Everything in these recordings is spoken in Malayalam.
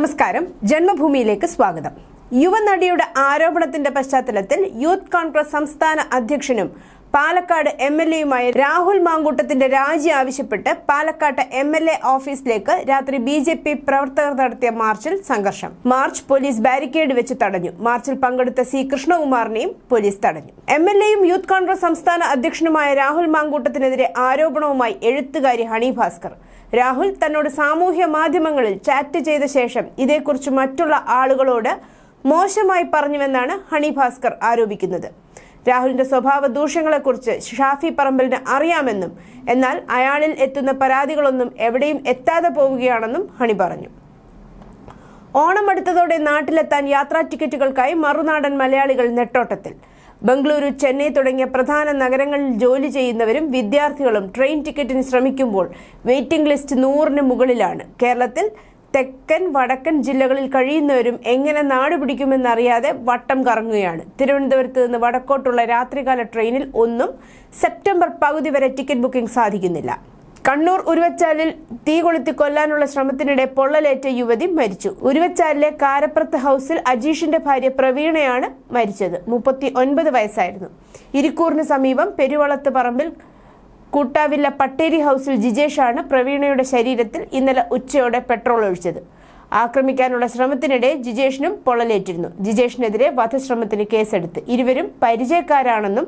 നമസ്കാരം. ജന്മഭൂമിയിലേക്ക് സ്വാഗതം. യുവനടിയുടെ ആരോപണത്തിന്റെ പശ്ചാത്തലത്തിൽ യൂത്ത് കോൺഗ്രസ് സംസ്ഥാന അധ്യക്ഷനും പാലക്കാട് എം എൽ എയുമായ രാഹുൽ മാങ്കൂട്ടത്തിന്റെ രാജി ആവശ്യപ്പെട്ട് പാലക്കാട്ട് എം എൽ എ ഓഫീസിലേക്ക് രാത്രി ബി ജെ പി പ്രവർത്തകർ നടത്തിയ മാർച്ചിൽ സംഘർഷം. മാർച്ച് പോലീസ് ബാരിക്കേഡ് വെച്ച് തടഞ്ഞു. മാർച്ചിൽ പങ്കെടുത്ത സി കൃഷ്ണകുമാറിനെയും പോലീസ് തടഞ്ഞു. എം എൽ എയും യൂത്ത് കോൺഗ്രസ് സംസ്ഥാന അധ്യക്ഷനുമായ രാഹുൽ മാങ്കൂട്ടത്തിനെതിരെ ആരോപണവുമായി എഴുത്തുകാരി ഹണി ഭാസ്കർ രാഹുൽ തന്നോട് സാമൂഹ്യ മാധ്യമങ്ങളിൽ ചാറ്റ് ചെയ്ത ശേഷം ഇതേക്കുറിച്ച് മറ്റുള്ള ആളുകളോട് മോശമായി പറഞ്ഞുവെന്നാണ് ഹണി ഭാസ്കർ ആരോപിക്കുന്നത്. രാഹുലിന്റെ സ്വഭാവ ദൂഷ്യങ്ങളെക്കുറിച്ച് ഷാഫി പറമ്പലിന് അറിയാമെന്നും എന്നാൽ അയാളിൽ എത്തുന്ന പരാതികളൊന്നും എവിടെയും എത്താതെ പോവുകയാണെന്നും ഹണി പറഞ്ഞു. ഓണം അടുത്തതോടെ നാട്ടിലെത്താൻ യാത്രാ ടിക്കറ്റുകൾക്കായി മറുനാടൻ മലയാളികൾ നെട്ടോട്ടത്തിൽ. ബംഗളൂരു ചെന്നൈ തുടങ്ങിയ പ്രധാന നഗരങ്ങളിൽ ജോലി ചെയ്യുന്നവരും വിദ്യാർത്ഥികളും ട്രെയിൻ ടിക്കറ്റിന് ശ്രമിക്കുമ്പോൾ വെയിറ്റിംഗ് ലിസ്റ്റ് നൂറിന് മുകളിലാണ്. കേരളത്തിൽ തെക്കൻ വടക്കൻ ജില്ലകളിൽ കഴിയുന്നവരും എങ്ങനെ നാട് പിടിക്കുമെന്നറിയാതെ വട്ടം കറങ്ങുകയാണ്. തിരുവനന്തപുരത്ത് നിന്ന് വടക്കോട്ടുള്ള രാത്രികാല ട്രെയിനിൽ ഒന്നും സെപ്റ്റംബർ പകുതി വരെ ടിക്കറ്റ് ബുക്കിംഗ് സാധിക്കുന്നില്ല. കണ്ണൂർ ഉരുവച്ചാലിൽ തീ കൊളുത്തി കൊല്ലാനുള്ള ശ്രമത്തിനിടെ പൊള്ളലേറ്റ യുവതി മരിച്ചു. ഉരുവച്ചാലിലെ കാരപ്രത്ത് ഹൗസിൽ അജീഷിന്റെ ഭാര്യ പ്രവീണയാണ് മരിച്ചത്. മുപ്പത്തി ഒൻപത് വയസ്സായിരുന്നു. ഇരിക്കൂറിന് സമീപം പെരുവളത്ത് പറമ്പിൽ കൂട്ടാവില്ല പട്ടേരി ഹൗസിൽ ജിജേഷാണ് പ്രവീണയുടെ ശരീരത്തിൽ ഇന്നലെ ഉച്ചയോടെ പെട്രോൾ ഒഴിച്ചത്. ആക്രമിക്കാനുള്ള ശ്രമത്തിനിടെ ജിജേഷിനും പൊള്ളലേറ്റിരുന്നു. ജിജേഷിനെതിരെ വധശ്രമത്തിന് കേസെടുത്ത്. ഇരുവരും പരിചയക്കാരാണെന്നും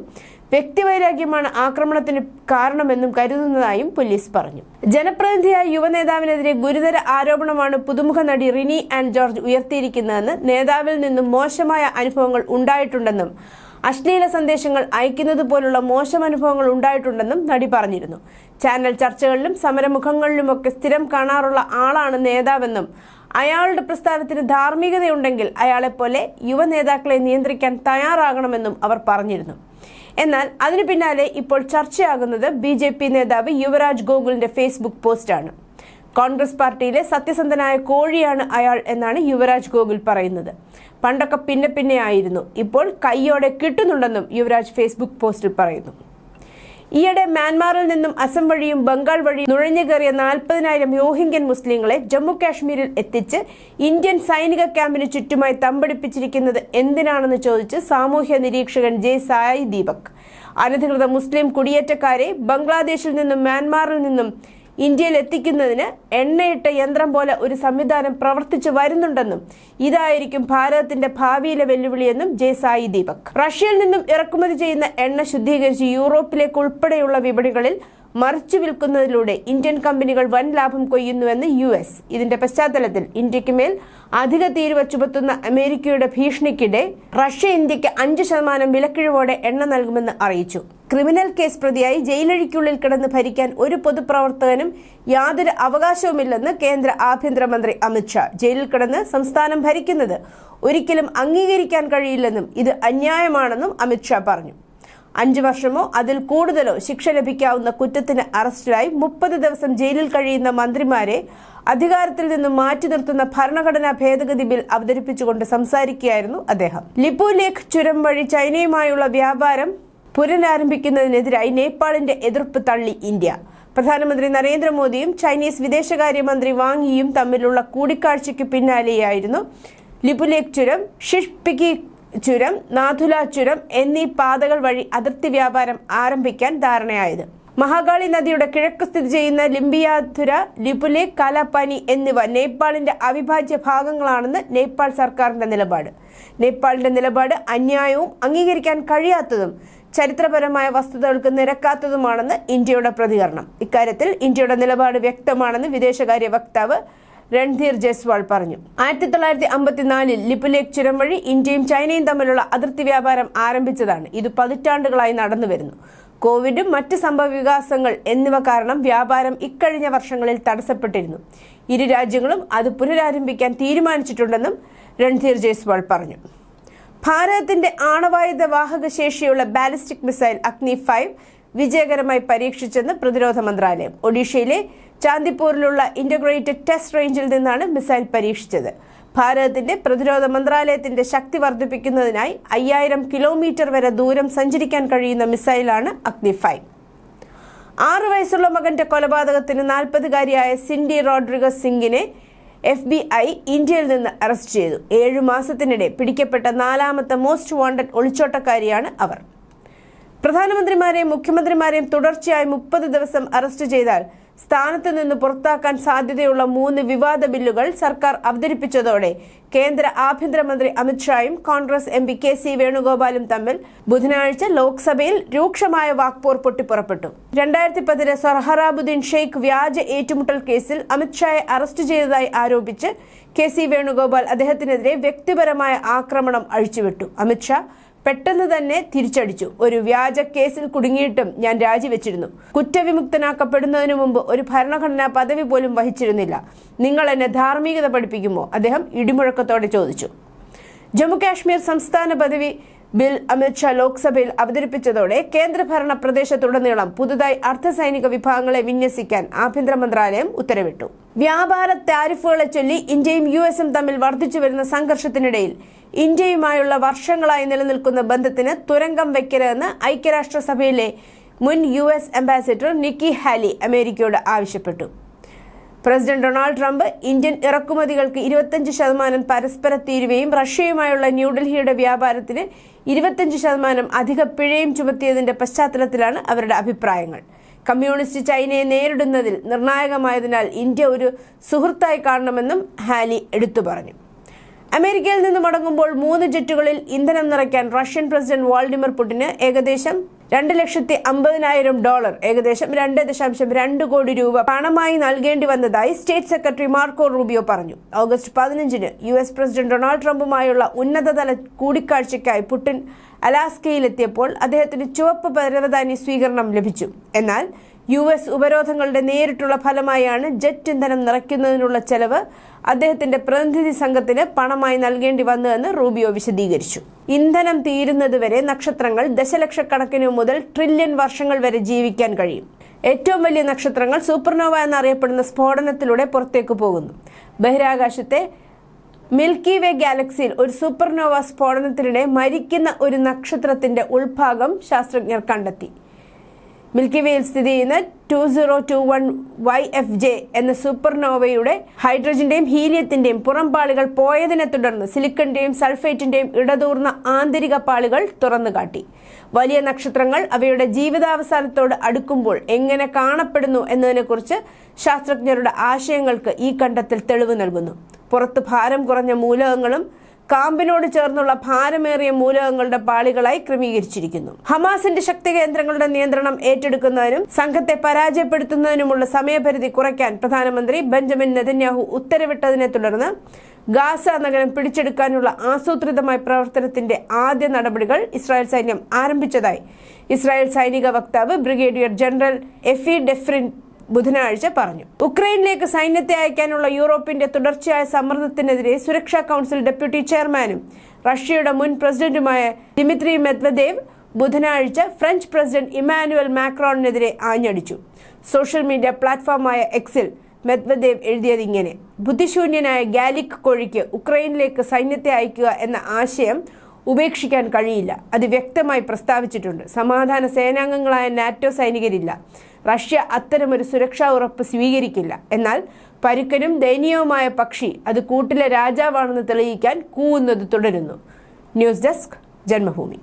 വ്യക്തിവൈരാഗ്യമാണ് ആക്രമണത്തിന് കാരണമെന്നും കരുതുന്നതായും പോലീസ് പറഞ്ഞു. ജനപ്രതിനിധിയായ യുവനേതാവിനെതിരെ ഗുരുതര ആരോപണമാണ് പുതുമുഖ നടി റിനി ആൻഡ് ജോർജ് ഉയർത്തിയിരിക്കുന്നതെന്ന് നേതാവിൽ നിന്നും മോശമായ അനുഭവങ്ങൾ ഉണ്ടായിട്ടുണ്ടെന്നും അശ്ലീല സന്ദേശങ്ങൾ അയക്കുന്നത് പോലുള്ള മോശം അനുഭവങ്ങൾ ഉണ്ടായിട്ടുണ്ടെന്നും നടി പറഞ്ഞിരുന്നു. ചാനൽ ചർച്ചകളിലും സമരമുഖങ്ങളിലുമൊക്കെ സ്ഥിരം കാണാറുള്ള ആളാണ് നേതാവെന്നും അയാളുടെ പ്രസ്ഥാനത്തിന് ധാർമ്മികതയുണ്ടെങ്കിൽ അയാളെപ്പോലെ യുവ നേതാക്കളെ നിയന്ത്രിക്കാൻ തയ്യാറാകണമെന്നും അവർ പറഞ്ഞിരുന്നു. എന്നാൽ അതിനു പിന്നാലെ ഇപ്പോൾ ചർച്ചയാകുന്നത് ബി ജെ പി നേതാവ് യുവരാജ് ഗോകുലിന്റെ ഫേസ്ബുക്ക് പോസ്റ്റാണ്. കോൺഗ്രസ് പാർട്ടിയിലെ സത്യസന്ധനായ കോഴിയാണ് അയാൾ എന്നാണ് യുവരാജ് ഗോകുൽ പറയുന്നത്. പണ്ടൊക്കെ പിന്നെ പിന്നെ ആയിരുന്നു ഇപ്പോൾ കൈയോടെ കിട്ടുന്നുണ്ടെന്നും യുവരാജ് ഫേസ്ബുക്ക് പോസ്റ്റിൽ പറയുന്നു. ഈയിടെ മ്യാൻമാറിൽ നിന്നും അസം വഴിയും ബംഗാൾ വഴിയും നുഴഞ്ഞു കയറിയ നാൽപ്പതിനായിരം യോഹിംഗ്യൻ മുസ്ലിങ്ങളെ ജമ്മു കാശ്മീരിൽ എത്തിച്ച് ഇന്ത്യൻ സൈനിക ക്യാമ്പിന് ചുറ്റുമായി തമ്പടിപ്പിച്ചിരിക്കുന്നത് എന്തിനാണെന്ന് ചോദിച്ച് സാമൂഹ്യ നിരീക്ഷകൻ ജെ സായി ദീപക്. അനധികൃത മുസ്ലിം കുടിയേറ്റക്കാരെ ബംഗ്ലാദേശിൽ നിന്നും മ്യാൻമാറിൽ നിന്നും ഇന്ത്യയിൽ എത്തിക്കുന്നതിന് എണ്ണയിട്ട യന്ത്രം പോലെ ഒരു സംവിധാനം പ്രവർത്തിച്ചു വരുന്നുണ്ടെന്നും ഇതായിരിക്കും ഭാരതത്തിന്റെ ഭാവിയിലെ വെല്ലുവിളിയെന്നും ജെ സായി ദീപക്. റഷ്യയിൽ നിന്നും ഇറക്കുമതി ചെയ്യുന്ന എണ്ണ ശുദ്ധീകരിച്ച് യൂറോപ്പിലേക്ക് ഉൾപ്പെടെയുള്ള വിപണികളിൽ മറിച്ചു വിൽക്കുന്നതിലൂടെ ഇന്ത്യൻ കമ്പനികൾ വൻ ലാഭം കൊയ്യുന്നുവെന്ന് യു എസ്. ഇതിന്റെ പശ്ചാത്തലത്തിൽ ഇന്ത്യയ്ക്ക് മേൽ അധിക തീരുവ ചുമത്തുന്ന അമേരിക്കയുടെ ഭീഷണിക്കിടെ റഷ്യ ഇന്ത്യയ്ക്ക് അഞ്ച് ശതമാനം വിലക്കിഴിവോടെ എണ്ണ നൽകുമെന്ന് അറിയിച്ചു. ക്രിമിനൽ കേസ് പ്രതിയായി ജയിലഴിക്കുള്ളിൽ കിടന്ന് ഭരിക്കാൻ ഒരു പൊതുപ്രവർത്തകനും യാതൊരു അവകാശവുമില്ലെന്ന് കേന്ദ്ര ആഭ്യന്തരമന്ത്രി അമിത്ഷാ ജയിലിൽ കിടന്ന് സംസ്ഥാനം ഭരിക്കുന്നത് ഒരിക്കലും അംഗീകരിക്കാൻ കഴിയില്ലെന്നും ഇത് അന്യായമാണെന്നും അമിത്ഷാ പറഞ്ഞു. അഞ്ചു വർഷമോ അതിൽ കൂടുതലോ ശിക്ഷ ലഭിക്കാവുന്ന കുറ്റത്തിന് അറസ്റ്റിലായി മുപ്പത് ദിവസം ജയിലിൽ കഴിയുന്ന മന്ത്രിമാരെ അധികാരത്തിൽ നിന്ന് മാറ്റി നിർത്തുന്ന ഭരണഘടനാ ഭേദഗതി ബിൽ അവതരിപ്പിച്ചുകൊണ്ട് സംസാരിക്കുകയായിരുന്നു അദ്ദേഹം. ലിപു ലേഖ് ചുരം വഴി ചൈനയുമായുള്ള വ്യാപാരം പുനരാരംഭിക്കുന്നതിനെതിരായി നേപ്പാളിന്റെ എതിർപ്പ് തള്ളി ഇന്ത്യ. പ്രധാനമന്ത്രി നരേന്ദ്രമോദിയും ചൈനീസ് വിദേശകാര്യമന്ത്രി വാങ് യിയും തമ്മിലുള്ള കൂടിക്കാഴ്ചയ്ക്ക് പിന്നാലെയായിരുന്നു. ലിപുലേക് ചുരം ഷിഷ്പിക്കി ചുരം നാഥുല ചുരം എന്നീ പാതകൾ വഴി അതിർത്തി വ്യാപാരം ആരംഭിക്കാൻ ധാരണയായത്. മഹാകാളി നദിയുടെ കിഴക്ക് സ്ഥിതി ചെയ്യുന്ന ലിംബിയാധുര ലിപുലെ കാലാപ്പാനി എന്നിവ നേപ്പാളിന്റെ അവിഭാജ്യ ഭാഗങ്ങളാണെന്ന് നേപ്പാൾ സർക്കാരിന്റെ നിലപാട്. നേപ്പാളിന്റെ നിലപാട് അന്യായവും അംഗീകരിക്കാൻ കഴിയാത്തതും ചരിത്രപരമായ വസ്തുതകൾക്ക് നിരക്കാത്തതുമാണെന്ന് ഇന്ത്യയുടെ പ്രതികരണം. ഇക്കാര്യത്തിൽ ഇന്ത്യയുടെ നിലപാട് വ്യക്തമാണെന്ന് വിദേശകാര്യ വക്താവ് രൺധീർ ജയ്സ്വാൾ പറഞ്ഞു. ആയിരത്തി തൊള്ളായിരത്തി അമ്പത്തിനാലിൽ ലിപുലേഖ് ചുരം വഴി ഇന്ത്യയും ചൈനയും തമ്മിലുള്ള അതിർത്തി വ്യാപാരം ആരംഭിച്ചതാണ്. ഇത് പതിറ്റാണ്ടുകളായി നടന്നു വരുന്നു. കോവിഡും മറ്റ് സംഭവവികാസങ്ങൾ എന്നിവ കാരണം വ്യാപാരം ഇക്കഴിഞ്ഞ വർഷങ്ങളിൽ തടസ്സപ്പെട്ടിരുന്നു. ഇരു രാജ്യങ്ങളും അത് പുനരാരംഭിക്കാൻ തീരുമാനിച്ചിട്ടുണ്ടെന്നും രൺധീർ ജയ്സ്വാൾ പറഞ്ഞു. ഭാരതത്തിന്റെ ആണവായുധ വാഹക ശേഷിയുള്ള ബാലിസ്റ്റിക് മിസൈൽ അഗ്നി ഫൈവ് വിജയകരമായി പരീക്ഷിച്ചെന്ന് പ്രതിരോധ മന്ത്രാലയം. ഒഡീഷയിലെ ചാന്ദിപ്പൂരിലുള്ള ഇന്റഗ്രേറ്റഡ് ടെസ്റ്റ് റേഞ്ചിൽ നിന്നാണ് മിസൈൽ പരീക്ഷിച്ചത്. ഭാരതത്തിന്റെ പ്രതിരോധ മന്ത്രാലയത്തിന്റെ ശക്തി വർദ്ധിപ്പിക്കുന്നതിനായി അയ്യായിരം കിലോമീറ്റർ വരെ ദൂരം സഞ്ചരിക്കാൻ കഴിയുന്ന മിസൈലാണ് അഗ്നി ഫൈവ്. ആറു വയസ്സുള്ള മകന്റെ കൊലപാതകത്തിന് നാൽപ്പതുകാരിയായ സിൻഡി റോഡ്രിഗസ് സിംഗിനെ എഫ് ബി ഐ ഇന്ത്യയിൽ നിന്ന് അറസ്റ്റ് ചെയ്തു. ഏഴു മാസത്തിനിടെ പിടിക്കപ്പെട്ട നാലാമത്തെ മോസ്റ്റ് വാണ്ടഡ് ഒളിച്ചോട്ടക്കാരിയാണ് അവർ. പ്രധാനമന്ത്രിമാരെയും മുഖ്യമന്ത്രിമാരെയും തുടർച്ചയായി മുപ്പത് ദിവസം അറസ്റ്റ് ചെയ്താൽ സ്ഥാനത്ത് നിന്ന് പുറത്താക്കാൻ സാധ്യതയുള്ള മൂന്ന് വിവാദ ബില്ലുകൾ സർക്കാർ അവതരിപ്പിച്ചതോടെ കേന്ദ്ര ആഭ്യന്തരമന്ത്രി അമിത്ഷായും Congress M P K C വേണുഗോപാലും തമ്മിൽ ബുധനാഴ്ച ലോക്സഭയിൽ രൂക്ഷമായ വാക്പോർ പൊട്ടിപ്പുറപ്പെട്ടു. രണ്ടായിരത്തി പതിന് സർഹറാബുദ്ദീൻ ഷെയ്ഖ് വ്യാജ ഏറ്റുമുട്ടൽ കേസിൽ അമിത്ഷായെ അറസ്റ്റ് ചെയ്തതായി ആരോപിച്ച് കെ സി വേണുഗോപാൽ അദ്ദേഹത്തിനെതിരെ വ്യക്തിപരമായ ആക്രമണം അഴിച്ചുവിട്ടു. അമിത്ഷാ പെട്ടെന്ന് തന്നെ തിരിച്ചടിച്ചു. ഒരു വ്യാജ കേസിൽ കുടുങ്ങിയിട്ടും ഞാൻ രാജിവെച്ചിരുന്നു. കുറ്റവിമുക്തനാക്കപ്പെടുന്നതിനു മുമ്പ് ഒരു ഭരണഘടനാ പദവി പോലും വഹിച്ചിരുന്നില്ല. നിങ്ങൾ എന്നെ ധാർമ്മികത പഠിപ്പിക്കുമോ? അദ്ദേഹം ഇടിമുഴക്കത്തോടെ ചോദിച്ചു. ജമ്മു കാശ്മീർ സംസ്ഥാന പദവി ബിൽ അമിത്ഷാ ലോക്സഭയിൽ അവതരിപ്പിച്ചതോടെ കേന്ദ്രഭരണ പ്രദേശത്തുടനീളം പുതുതായി അർദ്ധസൈനിക വിഭാഗങ്ങളെ വിന്യസിക്കാൻ ആഭ്യന്തര മന്ത്രാലയം ഉത്തരവിട്ടു. വ്യാപാര താരിഫുകളെ ചൊല്ലി ഇന്ത്യയും യു തമ്മിൽ വർദ്ധിച്ചു വരുന്ന സംഘർഷത്തിനിടയിൽ ഇന്ത്യയുമായുള്ള വർഷങ്ങളായി നിലനിൽക്കുന്ന ബന്ധത്തിന് തുരങ്കം വയ്ക്കരുതെന്ന് ഐക്യരാഷ്ട്രസഭയിലെ മുൻ U S ambassador Nikki Haley അമേരിക്കയോട് ആവശ്യപ്പെട്ടു. പ്രസിഡന്റ് ഡൊണാൾഡ് ട്രംപ് ഇന്ത്യൻ ഇറക്കുമതികൾക്ക് ഇരുപത്തഞ്ച് ശതമാനം പരസ്പര തീരുവയും റഷ്യയുമായുള്ള ന്യൂഡൽഹിയുടെ വ്യാപാരത്തിന് ഇരുപത്തഞ്ച് ശതമാനം അധിക പിഴയും ചുമത്തിയതിന്റെ പശ്ചാത്തലത്തിലാണ് അവരുടെ അഭിപ്രായങ്ങൾ. കമ്മ്യൂണിസ്റ്റ് ചൈനയെ നേരിടുന്നതിൽ നിർണായകമായതിനാൽ ഇന്ത്യ ഒരു സുഹൃത്തായി കാണണമെന്നും ഹാലി എടുത്തു പറഞ്ഞു. അമേരിക്കയിൽ നിന്ന് മടങ്ങുമ്പോൾ മൂന്ന് ജെറ്റുകളിൽ ഇന്ധനം നിറയ്ക്കാൻ റഷ്യൻ പ്രസിഡന്റ് വാൾഡിമർ പുടിന് ഏകദേശം രണ്ട് ലക്ഷത്തി അമ്പതിനായിരം ഡോളർ ഏകദേശം രണ്ട് ദശാംശം രണ്ട് കോടി രൂപ പണമായി നൽകേണ്ടി വന്നതായി സ്റ്റേറ്റ് സെക്രട്ടറി മാർക്കോ റൂബിയോ പറഞ്ഞു. ഓഗസ്റ്റ് പതിനഞ്ചിന് യു എസ് പ്രസിഡന്റ് ഡൊണാൾഡ് ട്രംപുമായുള്ള ഉന്നതതല കൂടിക്കാഴ്ചയ്ക്കായി പുടിൻ അലാസ്കയിലെത്തിയപ്പോൾ അദ്ദേഹത്തിന് ചുവപ്പ് പരവതാനി സ്വീകരണം ലഭിച്ചു. എന്നാൽ യു എസ് ഉപരോധങ്ങളുടെ നേരിട്ടുള്ള ഫലമായാണ് ജെറ്റ് ഇന്ധനം നിറയ്ക്കുന്നതിനുള്ള ചെലവ്. അദ്ദേഹത്തിന്റെ പ്രതിനിധി സംഘത്തിന് പണമായി നൽകേണ്ടി വന്നതെന്ന് റൂബിയോ വിശദീകരിച്ചു. ഇന്ധനം തീരുന്നതുവരെ നക്ഷത്രങ്ങൾ ദശലക്ഷക്കണക്കിന് മുതൽ ട്രില്യൺ വർഷങ്ങൾ വരെ ജീവിക്കാൻ കഴിയും. ഏറ്റവും വലിയ നക്ഷത്രങ്ങൾ സൂപ്പർനോവ എന്നറിയപ്പെടുന്ന സ്ഫോടനത്തിലൂടെ പുറത്തേക്ക് പോകുന്നു. ബഹിരാകാശത്തെ മിൽക്കി വേ ഗാലക്സിയിൽ ഒരു സൂപ്പർനോവ സ്ഫോടനത്തിനിടെ മരിക്കുന്ന ഒരു നക്ഷത്രത്തിന്റെ ഉൾഭാഗം ശാസ്ത്രജ്ഞർ കണ്ടെത്തി. മിൽക്കി വേയിൽ സ്ഥിതി ചെയ്യുന്ന two zero two one Y F J എന്ന സൂപ്പർനോവയുടെ ഹൈഡ്രജന്റെയും ഹീലിയത്തിന്റെയും പുറം പാളികൾ പോയതിനെ തുടർന്ന് സിലിക്കണിന്റെയും സൾഫേറ്റിന്റെയും ഇടതൂർന്ന ആന്തരിക പാളികൾ തുറന്നു കാട്ടി വലിയ നക്ഷത്രങ്ങൾ അവയുടെ ജീവിതാവസാനത്തോട് അടുക്കുമ്പോൾ എങ്ങനെ കാണപ്പെടുന്നു എന്നതിനെക്കുറിച്ച് ശാസ്ത്രജ്ഞരുടെ ആശയങ്ങൾക്ക് ഈ കണ്ടെത്തൽ തെളിവ് നൽകുന്നു. പുറത്ത് ഭാരം കുറഞ്ഞ മൂലകങ്ങളും കാമ്പിനോട് ചേർന്നുള്ള ഭാരമേറിയ മൂലകങ്ങളുടെ പാളികളായി ക്രമീകരിച്ചിരിക്കുന്നു. ഹമാസിന്റെ ശക്തി കേന്ദ്രങ്ങളുടെ നിയന്ത്രണം ഏറ്റെടുക്കുന്നതിനും സംഘത്തെ പരാജയപ്പെടുത്തുന്നതിനുമുള്ള സമയപരിധി കുറയ്ക്കാൻ പ്രധാനമന്ത്രി ബെഞ്ചമിൻ നെതന്യാഹു ഉത്തരവിട്ടതിനെ തുടർന്ന് ഗാസ നഗരം പിടിച്ചെടുക്കാനുള്ള ആസൂത്രിതമായ പ്രവർത്തനത്തിന്റെ ആദ്യ നടപടികൾ ഇസ്രായേൽ സൈന്യം ആരംഭിച്ചതായി. ഇസ്രായേൽ സൈനിക വക്താവ് ബ്രിഗേഡിയർ ജനറൽ എഫി ഡെഫ്രിൻ ബുധനാഴ്ച പറഞ്ഞു. ഉക്രൈനിലേക്ക് സൈന്യത്തെ അയക്കാനുള്ള യൂറോപ്പിന്റെ തുടർച്ചയായ സമ്മർദ്ദത്തിനെതിരെ സുരക്ഷാ കൗൺസിൽ ഡെപ്യൂട്ടി ചെയർമാനും റഷ്യയുടെ മുൻ പ്രസിഡന്റുമായ ദിമിത്രി മെത്വദേവ് ബുധനാഴ്ച ഫ്രഞ്ച് പ്രസിഡന്റ് ഇമാനുവൽ മാക്രോണിനെതിരെ ആഞ്ഞടിച്ചു. സോഷ്യൽ മീഡിയ പ്ലാറ്റ്ഫോമായ എക്സിൽ മെത്വദേവ് എഴുതിയത് ഇങ്ങനെ ബുദ്ധിശൂന്യനായ ഗാലിക് കോഴിക്ക് ഉക്രൈനിലേക്ക് സൈന്യത്തെ അയക്കുക എന്ന ആശയം ഉപേക്ഷിക്കാൻ കഴിയില്ല. അത് വ്യക്തമായി പ്രസ്താവിച്ചിട്ടുണ്ട്. സമാധാന സേനാംഗങ്ങളായ നാറ്റോ സൈനികരില്ല. റഷ്യ അത്തരമൊരു സുരക്ഷാ ഉറപ്പ് സ്വീകരിക്കില്ല. എന്നാൽ പരുക്കനും ദയനീയവുമായ പക്ഷി അത് കൂട്ടിലെ രാജാവാണെന്ന് തെളിയിക്കാൻ കൂവുന്നത് തുടരുന്നു. News desk Janmabhumi.